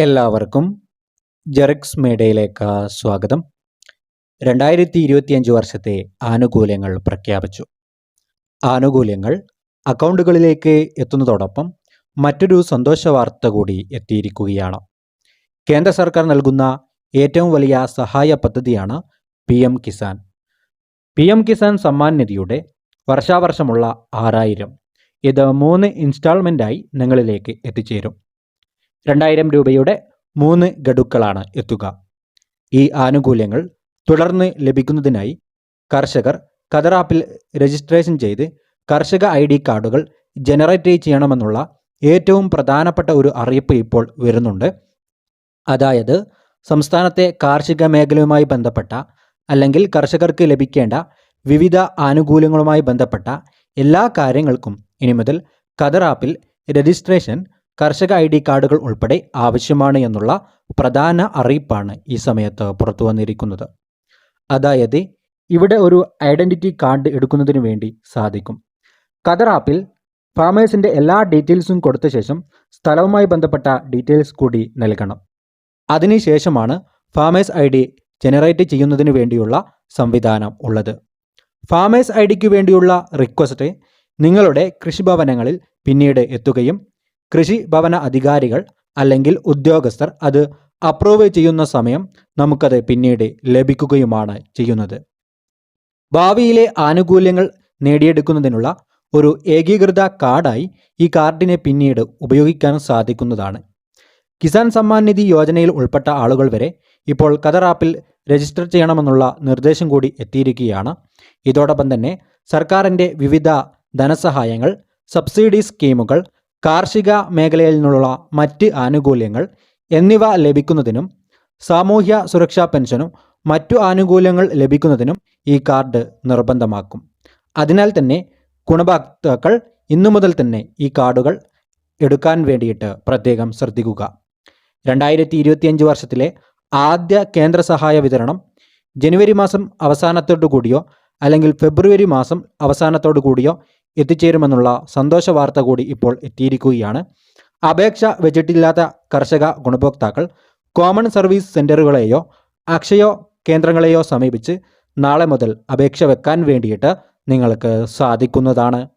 എല്ലാവർക്കും ജെറിക്സ് മേഡയിലേക്ക് സ്വാഗതം. രണ്ടായിരത്തി ഇരുപത്തിയഞ്ച് വർഷത്തെ ആനുകൂല്യങ്ങൾ പ്രഖ്യാപിച്ചു. ആനുകൂല്യങ്ങൾ അക്കൗണ്ടുകളിലേക്ക് എത്തുന്നതോടൊപ്പം മറ്റൊരു സന്തോഷ വാർത്ത കൂടി എത്തിയിരിക്കുകയാണ്. കേന്ദ്ര സർക്കാർ നൽകുന്ന ഏറ്റവും വലിയ സഹായ പദ്ധതിയാണ് P M Kisan. P M Kisan Samman നിധിയുടെ വർഷാവർഷമുള്ള ആറായിരം ഇത് മൂന്ന് ഇൻസ്റ്റാൾമെന്റായി നിങ്ങളിലേക്ക് എത്തിച്ചേരും. രണ്ടായിരം രൂപയുടെ മൂന്ന് ഗഡുക്കളാണ് എത്തുക. ഈ ആനുകൂല്യങ്ങൾ തുടർന്ന് ലഭിക്കുന്നതിനായി കർഷകർ ഖദർ ആപ്പിൽ രജിസ്ട്രേഷൻ ചെയ്ത് കർഷക ഐ ഡി കാർഡുകൾ ജനറേറ്റ് ചെയ്യണമെന്നുള്ള ഏറ്റവും പ്രധാനപ്പെട്ട ഒരു അറിയിപ്പ് ഇപ്പോൾ വരുന്നുണ്ട്. അതായത് സംസ്ഥാനത്തെ കാർഷിക മേഖലയുമായി ബന്ധപ്പെട്ട അല്ലെങ്കിൽ കർഷകർക്ക് ലഭിക്കേണ്ട വിവിധ ആനുകൂല്യങ്ങളുമായി ബന്ധപ്പെട്ട എല്ലാ കാര്യങ്ങൾക്കും ഇനി മുതൽ ഖദർ ആപ്പിൽ രജിസ്ട്രേഷൻ കർഷക ഐ ഡി കാർഡുകൾ ഉൾപ്പെടെ ആവശ്യമാണ് എന്നുള്ള പ്രധാന അറിയിപ്പാണ് ഈ സമയത്ത് പുറത്തു വന്നിരിക്കുന്നത്. അതായത് ഇവിടെ ഒരു ഐഡന്റിറ്റി കാർഡ് എടുക്കുന്നതിന് വേണ്ടി സാധിക്കും. ഖദർ ആപ്പിൽ ഫാമേഴ്സിന്റെ എല്ലാ ഡീറ്റെയിൽസും കൊടുത്ത ശേഷം സ്ഥലവുമായി ബന്ധപ്പെട്ട ഡീറ്റെയിൽസ് കൂടി നൽകണം. അതിനുശേഷമാണ് ഫാമേഴ്സ് ഐ ഡി ജനറേറ്റ് ചെയ്യുന്നതിന് വേണ്ടിയുള്ള സംവിധാനം ഉള്ളത്. ഫാമേഴ്സ് ഐ ഡിക്ക് വേണ്ടിയുള്ള റിക്വസ്റ്റ് നിങ്ങളുടെ കൃഷിഭവനങ്ങളിൽ പിന്നീട് എത്തുകയും കൃഷി ഭവന അധികാരികൾ അല്ലെങ്കിൽ ഉദ്യോഗസ്ഥർ അത് അപ്രൂവ് ചെയ്യുന്ന സമയം നമുക്കത് പിന്നീട് ലഭിക്കുകയുമാണ് ചെയ്യുന്നത്. ഭാവിയിലെ ആനുകൂല്യങ്ങൾ നേടിയെടുക്കുന്നതിനുള്ള ഒരു ഏകീകൃത കാർഡായി ഈ കാർഡിനെ പിന്നീട് ഉപയോഗിക്കാൻ സാധിക്കുന്നതാണ്. കിസാൻ സമ്മാൻ നിധി യോജനയിൽ ഉൾപ്പെട്ട ആളുകൾ വരെ ഇപ്പോൾ ഖദർ ആപ്പിൽ രജിസ്റ്റർ ചെയ്യണമെന്നുള്ള നിർദ്ദേശം കൂടി എത്തിയിരിക്കുകയാണ്. ഇതോടൊപ്പം തന്നെ സർക്കാരിന്റെ വിവിധ ധനസഹായങ്ങൾ സബ്സിഡി സ്കീമുകൾ കാർഷിക മേഖലയിൽ നിന്നുള്ള മറ്റ് ആനുകൂല്യങ്ങൾ എന്നിവ ലഭിക്കുന്നതിനും സാമൂഹ്യ സുരക്ഷാ പെൻഷനും മറ്റു ആനുകൂല്യങ്ങൾ ലഭിക്കുന്നതിനും ഈ കാർഡ് നിർബന്ധമാക്കും. അതിനാൽ തന്നെ ഗുണഭോക്താക്കൾ ഇന്നു മുതൽ തന്നെ ഈ കാർഡുകൾ എടുക്കാൻ വേണ്ടിയിട്ട് പ്രത്യേകം ശ്രദ്ധിക്കുക. രണ്ടായിരത്തി ഇരുപത്തിയഞ്ച് വർഷത്തിലെ ആദ്യ കേന്ദ്ര സഹായ വിതരണം ജനുവരി മാസം അവസാനത്തോടു കൂടിയോ അല്ലെങ്കിൽ ഫെബ്രുവരി മാസം അവസാനത്തോടു കൂടിയോ എത്തിച്ചേരുമെന്നുള്ള സന്തോഷ വാർത്ത കൂടി ഇപ്പോൾ എത്തിയിരിക്കുകയാണ്. അപേക്ഷ വെച്ചിട്ടില്ലാത്ത കർഷക ഗുണഭോക്താക്കൾ കോമൺ സർവീസ് സെന്ററുകളെയോ അക്ഷയോ കേന്ദ്രങ്ങളെയോ സമീപിച്ച് നാളെ മുതൽ അപേക്ഷ വെക്കാൻ വേണ്ടിയിട്ട് നിങ്ങൾക്ക് സാധിക്കുന്നതാണ്.